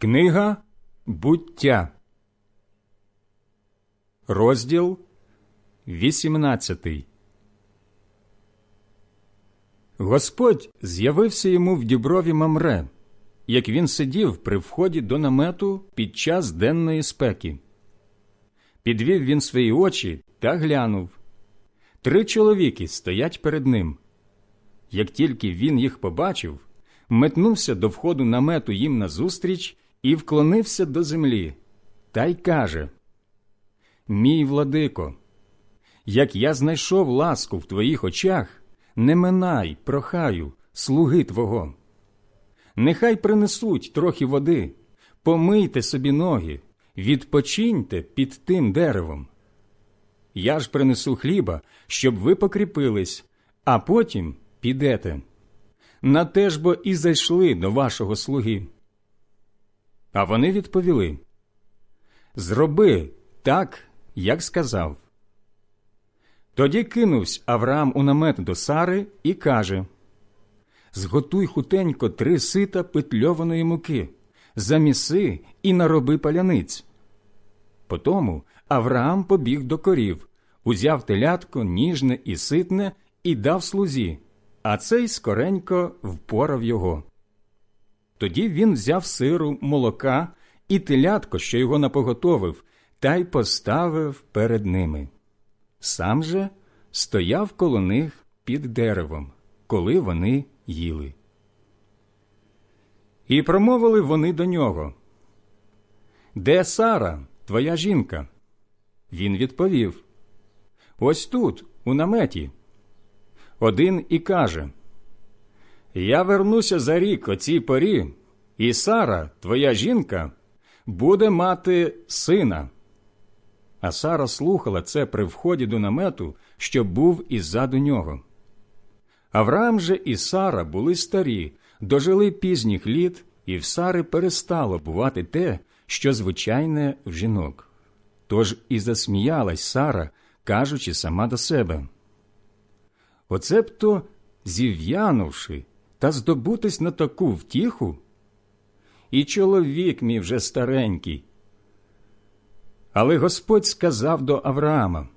Книга буття, розділ 18 Господь з'явився йому в діброві Мамре, як він сидів при вході до намету під час денної спеки. Підвів він свої очі та глянув. Три чоловіки стоять перед ним. Як тільки він їх побачив, метнувся до входу намету їм назустріч і вклонився до землі, та й каже: Мій владико, як я знайшов ласку в твоїх очах, не минай, прохаю, слуги твого. Нехай принесуть трохи води, помийте собі ноги, відпочиньте під тим деревом. Я ж принесу хліба, щоб ви покріпились, а потім підете. На те ж бо і зайшли до вашого слуги. А вони відповіли Зроби так, як сказав. Тоді кинувся Авраам у намет до Сари і каже Зготуй хутенько три сита петльованої муки, заміси і нароби паляниць. Потому Авраам побіг до корів, узяв телятко ніжне і ситне і дав слузі, а цей скоренько впорав його. Тоді він взяв сиру, молока і телятко, що його напоготовив, та й поставив перед ними. Сам же стояв коло них під деревом, коли вони їли. І промовили вони до нього. Де Сара, твоя жінка? Він відповів Ось тут, у наметі. Один і каже Я вернуся за рік о цій порі, і Сара, твоя жінка, буде мати сина. А Сара слухала це при вході до намету, що був іззаду нього. Авраам же і Сара були старі, дожили пізніх літ, і в Сари перестало бувати те, що звичайне в жінок. Тож і засміялась Сара, кажучи сама до себе. Оце б то, зів'янувши та здобутись на таку втіху, і чоловік мій вже старенький. Але Господь сказав до Авраама,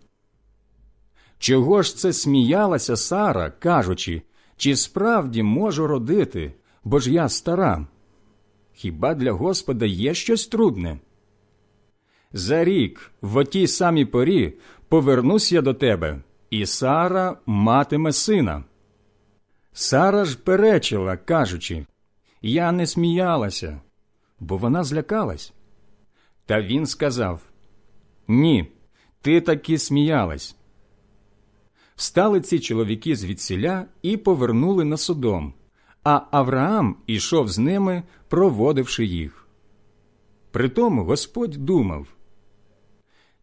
Чого ж це сміялася Сара, кажучи, чи справді можу родити, бо ж я стара? Хіба для Господа є щось трудне? За рік, в отій самій порі, повернусь я до тебе, і Сара матиме сина. Сара ж перечила, кажучи, я не сміялася, бо вона злякалась. Та він сказав Ні, ти таки сміялась. Встали ці чоловіки звідсіля і повернули на Содом, а Авраам ішов з ними, проводивши їх. Притому Господь думав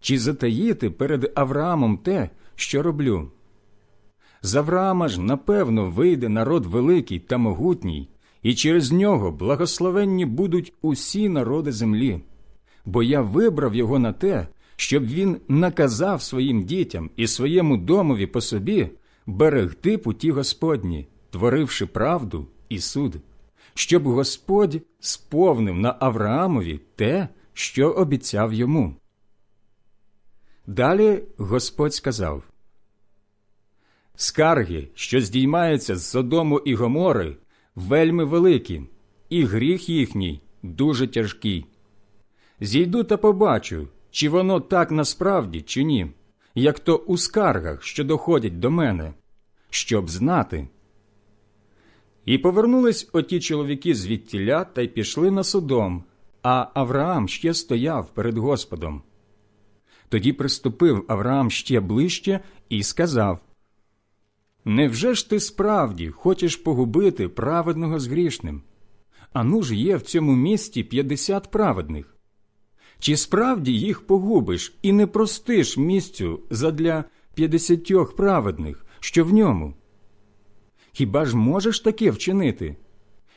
чи затаїти перед Авраамом те, що роблю? З Авраама ж, напевно, вийде народ великий та могутній, і через нього благословенні будуть усі народи землі, бо я вибрав його на те, щоб він наказав своїм дітям і своєму домові по собі берегти путі Господні, творивши правду і суд, щоб Господь сповнив на Авраамові те, що обіцяв йому. Далі Господь сказав Скарги, що здіймаються з Содому і Гомори, вельми великі, і гріх їхній дуже тяжкий. Зійду та побачу, чи воно так насправді, чи ні, як то у скаргах, що доходять до мене, щоб знати. І повернулись оті чоловіки звідтіля та й пішли на Содом, а Авраам ще стояв перед Господом. Тоді приступив Авраам ще ближче і сказав Невже ж ти справді хочеш погубити праведного з грішним? Ану ж є в цьому місті п'ятдесят праведних. Чи справді їх погубиш і не простиш місцю задля п'ятдесятьох праведних, що в ньому? Хіба ж можеш таке вчинити?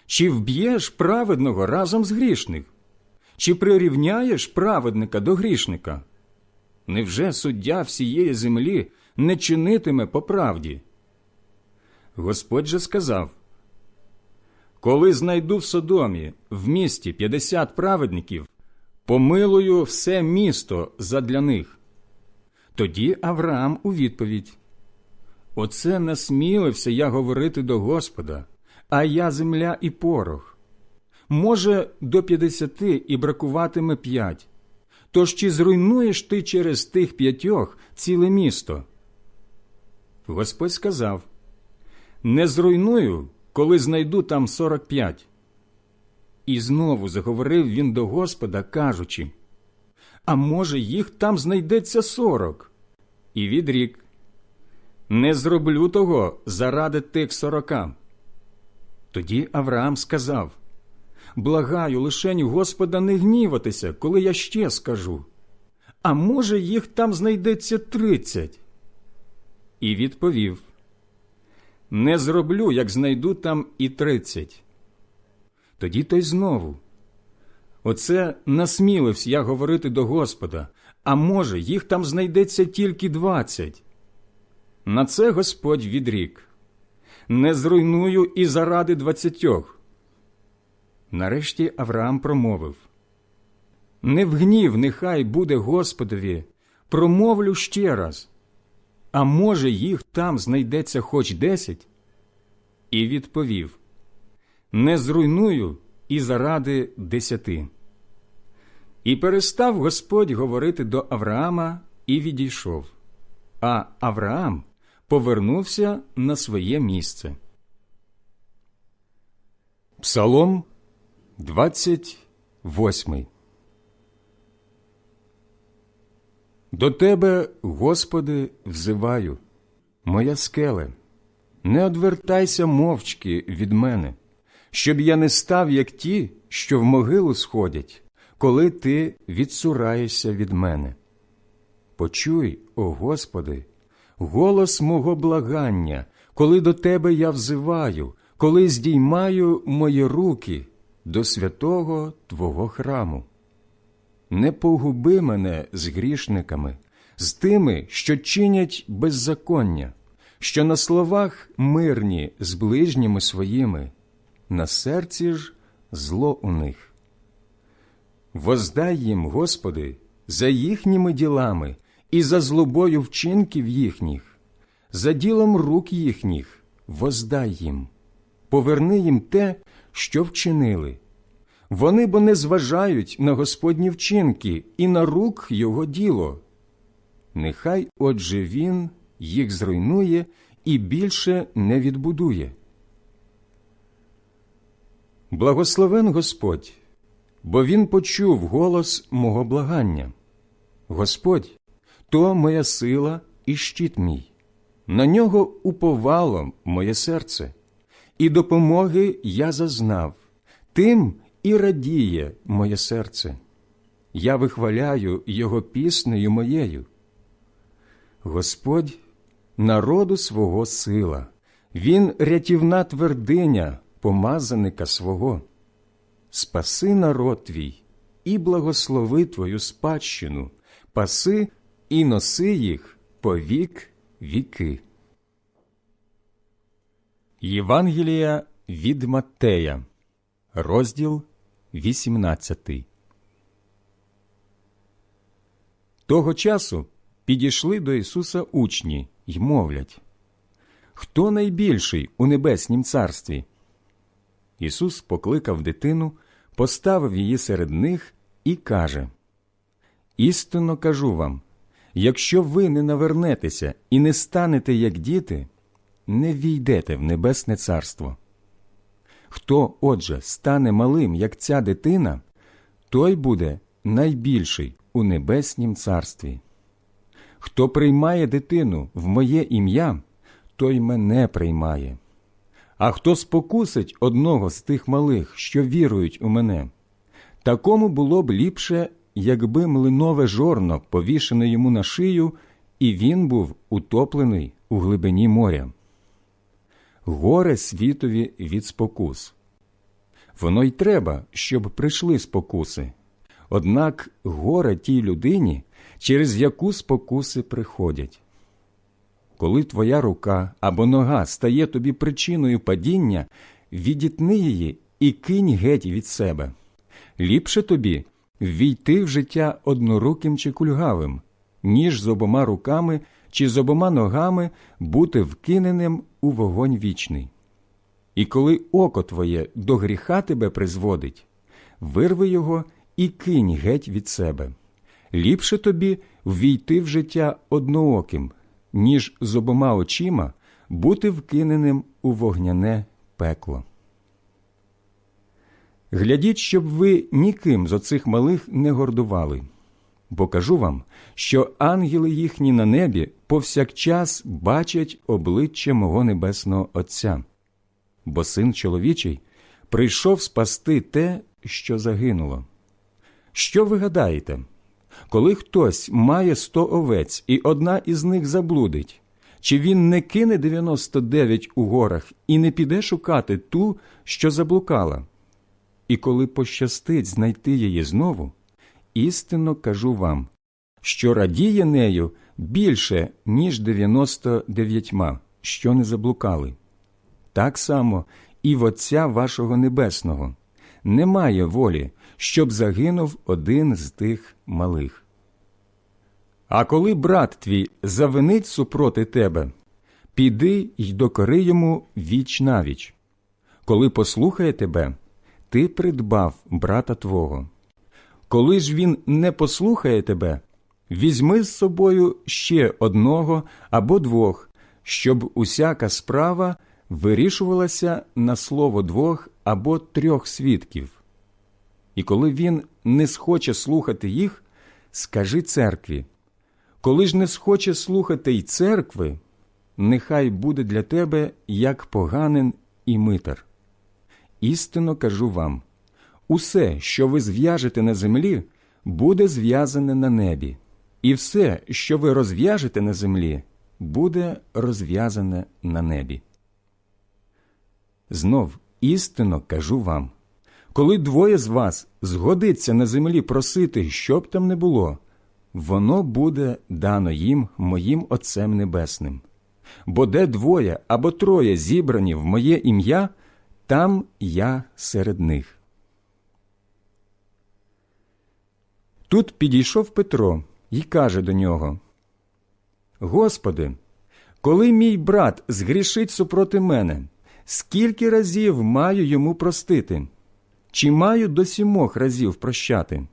Чи вб'єш праведного разом з грішних? Чи прирівняєш праведника до грішника? Невже суддя всієї землі не чинитиме по правді? Господь же сказав коли знайду в Содомі в місті 50 праведників, помилую все місто задля них. Тоді Авраам у відповідь Оце насмілився я говорити до Господа, а я земля і порох. Може, до п'ятдесяти і бракуватиме п'ять. Тож чи зруйнуєш ти через тих п'ятьох ціле місто? Господь сказав Не зруйную, коли знайду там сорок п'ять. І знову заговорив він до Господа, кажучи А може, їх там знайдеться сорок? І відрік Не зроблю того заради тих сорока. Тоді Авраам сказав Благаю, лишень Господа не гніватися, коли я ще скажу. А може, їх там знайдеться тридцять? І відповів Не зроблю, як знайду там і тридцять. Тоді той знову. Оце насмілився я говорити до Господа, а може, їх там знайдеться тільки двадцять. На це Господь відрік Не зруйную і заради двадцятьох. Нарешті Авраам промовив Не в гнів нехай буде Господові, промовлю ще раз. А може, їх там знайдеться хоч десять? І відповів Не зруйную і заради десяти. І перестав Господь говорити до Авраама і відійшов. А Авраам повернувся на своє місце. Псалом 28 До Тебе, Господи, взиваю, моя скеле, не одвертайся мовчки від мене, щоб я не став, як ті, що в могилу сходять, коли ти відсураєшся від мене. Почуй, о Господи, голос мого благання, коли до Тебе я взиваю, коли здіймаю мої руки до святого Твого храму. Не погуби мене з грішниками, з тими, що чинять беззаконня, що на словах мирні з ближніми своїми, на серці ж зло у них. Воздай їм, Господи, за їхніми ділами і за злобою вчинків їхніх, за ділом рук їхніх, воздай їм, поверни їм те, що вчинили. Вони бо не зважають на Господні вчинки і на рук Його діло. Нехай отже він їх зруйнує і більше не відбудує. Благословен Господь, бо Він почув голос мого благання. Господь то моя сила і щит мій, на нього уповало моє серце, і допомоги я зазнав, тим і радіє моє серце. Я вихваляю Його піснею моєю. Господь народу свого сила, Він рятівна твердиня помазаника свого. Спаси народ твій і благослови твою спадщину, паси і носи їх по вік віки. Євангелія від Маттея, розділ 18 Того часу підійшли до Ісуса учні й мовлять Хто найбільший у небеснім царстві? Ісус покликав дитину, поставив її серед них і каже Істинно кажу вам якщо ви не навернетеся і не станете як діти, не війдете в небесне царство. Хто, отже, стане малим, як ця дитина, той буде найбільший у небеснім царстві. Хто приймає дитину в моє ім'я, той мене приймає. А хто спокусить одного з тих малих, що вірують у мене, такому було б ліпше, якби млинове жорно повішене йому на шию, і він був утоплений у глибині моря горе світові від спокус. Воно й треба, щоб прийшли спокуси. Однак горе тій людині, через яку спокуси приходять. Коли твоя рука або нога стає тобі причиною падіння, відітни її і кинь геть від себе. Ліпше тобі ввійти в життя одноруким чи кульгавим, ніж з обома руками чи з обома ногами бути вкиненим у вогонь вічний. І коли око твоє до гріха тебе призводить, вирви його і кинь геть від себе. Ліпше тобі ввійти в життя однооким, ніж з обома очима бути вкиненим у вогняне пекло. Глядіть, щоб ви ніким з оцих малих не гордували, бо кажу вам, що ангели їхні на небі повсякчас бачать обличчя мого небесного Отця, бо син чоловічий прийшов спасти те, що загинуло. Що ви гадаєте? Коли хтось має сто овець, і одна із них заблудить, чи він не кине 99 у горах і не піде шукати ту, що заблукала? І коли пощастить знайти її знову, істинно кажу вам, що радіє нею більше, ніж 99, що не заблукали. Так само і в Отця вашого Небесного немає волі, щоб загинув один з тих малих. А коли брат твій завинить супроти тебе, піди й докори йому віч навіч. Коли послухає тебе, ти придбав брата твого. Коли ж він не послухає тебе, візьми з собою ще одного або двох, щоб усяка справа вирішувалася на слово двох або трьох свідків. І коли він не схоче слухати їх, скажи церкві. Коли ж не схоче слухати й церкви, нехай буде для тебе як поганин і митар. Істинно кажу вам усе, що ви зв'яжете на землі, буде зв'язане на небі, і все, що ви розв'яжете на землі, буде розв'язане на небі. Знов істинно кажу вам коли двоє з вас згодиться на землі просити, що б там не було, воно буде дано їм моїм Отцем Небесним. Бо де двоє або троє зібрані в моє ім'я, там я серед них. Тут підійшов Петро і каже до нього Господи, коли мій брат згрішить супроти мене, скільки разів маю йому простити? Чи маю до сімох разів прощати?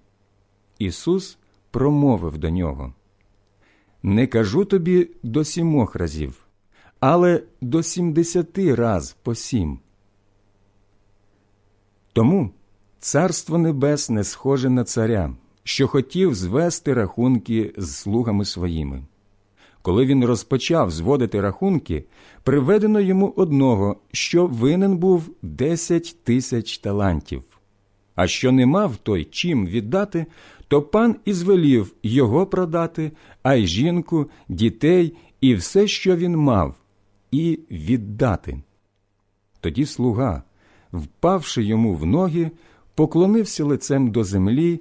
Ісус промовив до нього Не кажу тобі до сімох разів, але до сімдесяти раз по сім. Тому Царство Небесне схоже на царя, що хотів звести рахунки з слугами своїми. Коли він розпочав зводити рахунки, приведено йому одного, що винен був десять тисяч талантів. А що не мав той чим віддати, то пан і звелів його продати, а й жінку, дітей і все, що він мав, і віддати. Тоді слуга, впавши йому в ноги, поклонився лицем до землі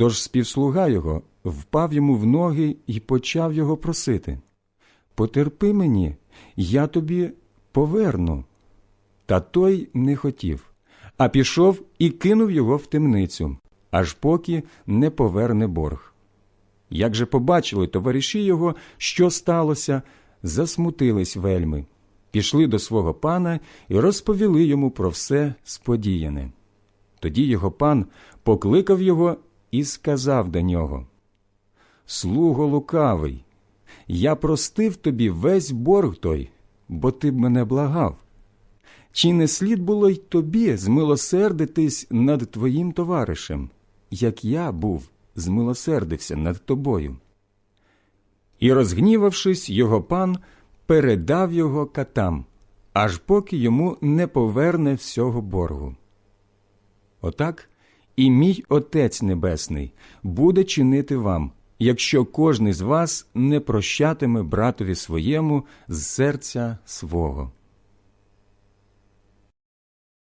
Тож співслуга його впав йому в ноги і почав його просити Потерпи мені, я тобі поверну. Та той не хотів, а пішов і кинув його в темницю, аж поки не поверне борг. Як же побачили товариші його, що сталося, засмутились вельми, пішли до свого пана і розповіли йому про все сподіяне. Тоді його пан покликав його і сказав до нього Слуго лукавий, я простив тобі весь борг той, бо ти б мене благав. Чи не слід було й тобі змилосердитись над твоїм товаришем, як я був змилосердився над тобою? І, розгнівавшись, його пан передав його катам, аж поки йому не поверне всього боргу. Отак і мій Отець Небесний буде чинити вам, якщо кожний з вас не прощатиме братові своєму з серця свого.